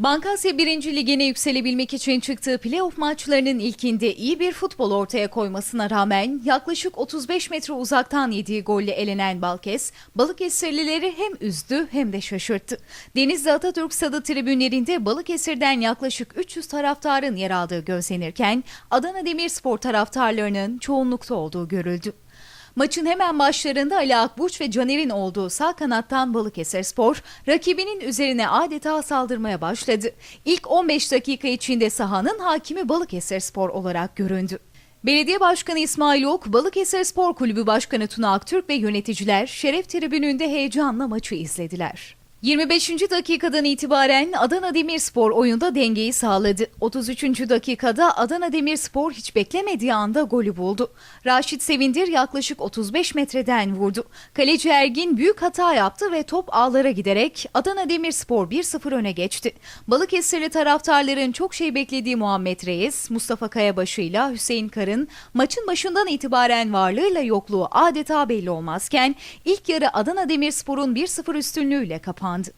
Bankasya 1. Ligi'ne yükselebilmek için çıktığı playoff maçlarının ilkinde iyi bir futbol ortaya koymasına rağmen yaklaşık 35 metre uzaktan yediği golle elenen Balkes, Balıkesirlileri hem üzdü hem de şaşırttı. Denizli Atatürk Stadı tribünlerinde Balıkesir'den yaklaşık 300 taraftarın yer aldığı gözlenirken Adana Demirspor taraftarlarının çoğunlukta olduğu görüldü. Maçın hemen başlarında Ali Akbuç ve Caner'in olduğu sağ kanattan Balıkesirspor rakibinin üzerine adeta saldırmaya başladı. İlk 15 dakika içinde sahanın hakimi Balıkesirspor olarak göründü. Belediye Başkanı İsmail Ok, Balıkesirspor Kulübü Başkanı Tuna Aktürk ve yöneticiler şeref tribününde heyecanla maçı izlediler. 25. dakikadan itibaren Adana Demirspor oyunda dengeyi sağladı. 33. dakikada Adana Demirspor hiç beklemediği anda golü buldu. Raşit Sevindir yaklaşık 35 metreden vurdu. Kaleci Ergin büyük hata yaptı ve top ağlara giderek Adana Demirspor 1-0 öne geçti. Balıkesirli taraftarların çok şey beklediği Muhammed Reis, Mustafa Kayabaşı ile Hüseyin Karın maçın başından itibaren varlığıyla yokluğu adeta belli olmazken ilk yarı Adana Demirspor'un 1-0 üstünlüğüyle kapandı.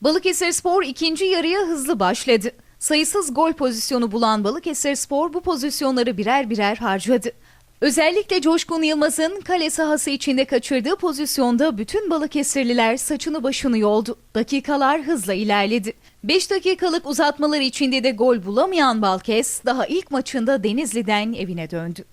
Balıkesirspor ikinci yarıya hızlı başladı. Sayısız gol pozisyonu bulan Balıkesirspor bu pozisyonları birer birer harcadı. Özellikle Coşkun Yılmaz'ın kale sahası içinde kaçırdığı pozisyonda bütün Balıkesirliler saçını başını yoldu. Dakikalar hızla ilerledi. 5 dakikalık uzatmalar içinde de gol bulamayan Balkes daha ilk maçında Denizli'den evine döndü.